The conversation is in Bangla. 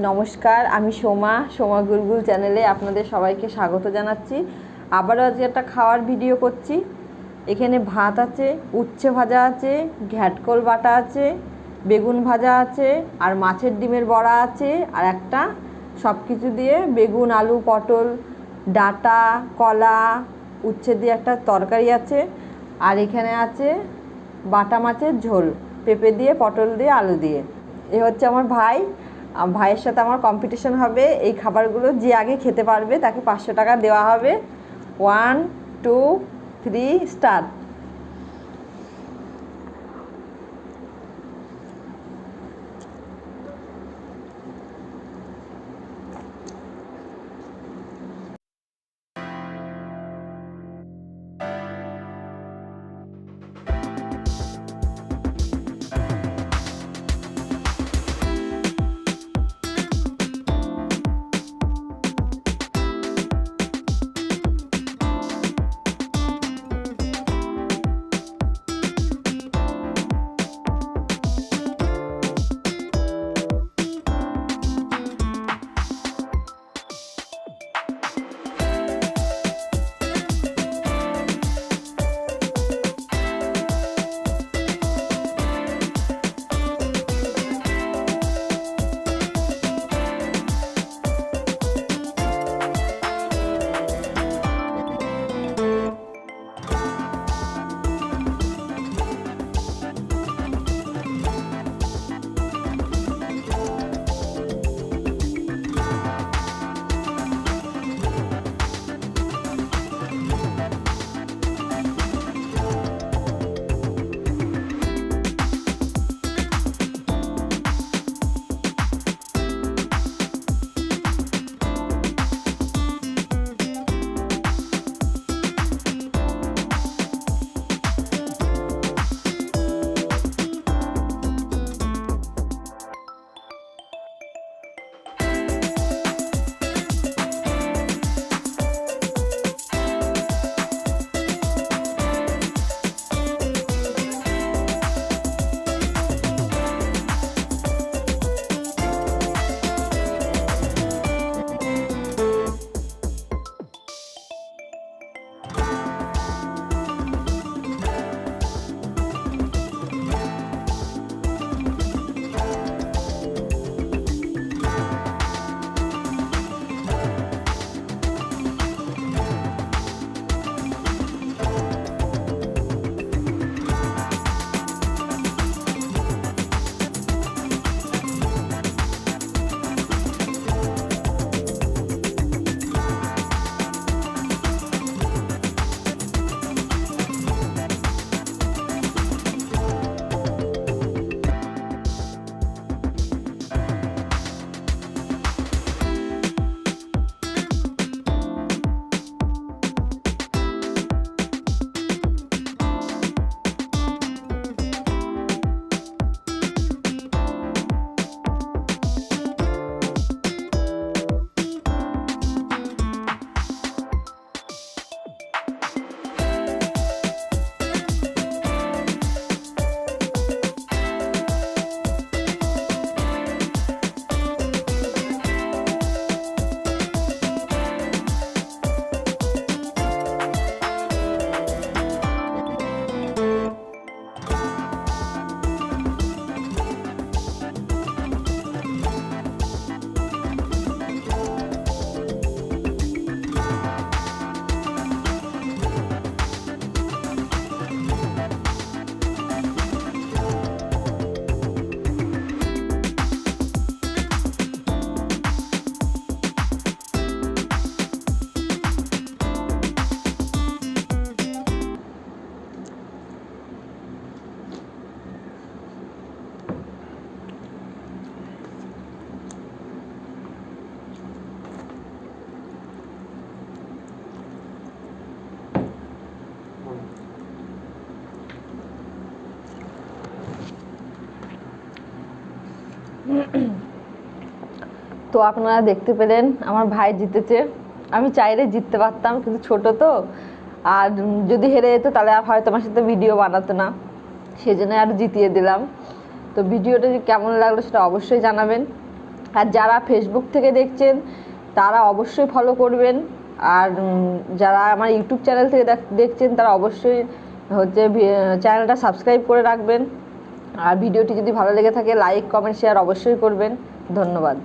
নমস্কার, আমি সোমা সোমা গুলগুল চ্যানেলে আপনাদের সবাইকে স্বাগত জানাচ্ছি। আবারও আজকে একটা খাওয়ার ভিডিও করছি। এখানে ভাত আছে, উচ্ছে ভাজা আছে, ঘ্যাটকল বাটা আছে, বেগুন ভাজা আছে, আর মাছের ডিমের বড়া আছে, আর একটা সব কিছু দিয়ে বেগুন, আলু, পটল, ডাঁটা, কলা, উচ্ছে দিয়ে একটা তরকারি আছে। আর এখানে আছে বাটা মাছের ঝোল, পেঁপে দিয়ে, পটল দিয়ে, আলু দিয়ে। এ হচ্ছে আমার ভাই। ভাইয়ের সাথে আমার কম্পিটিশন হবে। এই খাবারগুলো যে আগে খেতে পারবে, তাকে পাঁচশো টাকা দেওয়া হবে। ওয়ান টু থ্রি স্টার্ট তো আপনারা দেখতে পেলেন আমার ভাই জিতেছে। আমি চাইলে জিততে পারতাম, কিন্তু ছোট তো। আর যদি হেরে যেত, তাহলে আর হয়তো আমার সাথে ভিডিও বানাতো না। সেই জন্য আরও জিতিয়ে দিলাম। তো ভিডিওটা কেমন লাগল সেটা অবশ্যই জানাবেন। আর যারা ফেসবুক থেকে দেখছেন, তারা অবশ্যই ফলো করবেন। আর যারা আমার ইউটিউব চ্যানেল থেকে দেখছেন, তারা অবশ্যই হচ্ছে চ্যানেলটা সাবস্ক্রাইব করে রাখবেন। আর ভিডিওটি যদি ভালো লেগে থাকে লাইক কমেন্ট শেয়ার অবশ্যই করবেন। ধন্যবাদ।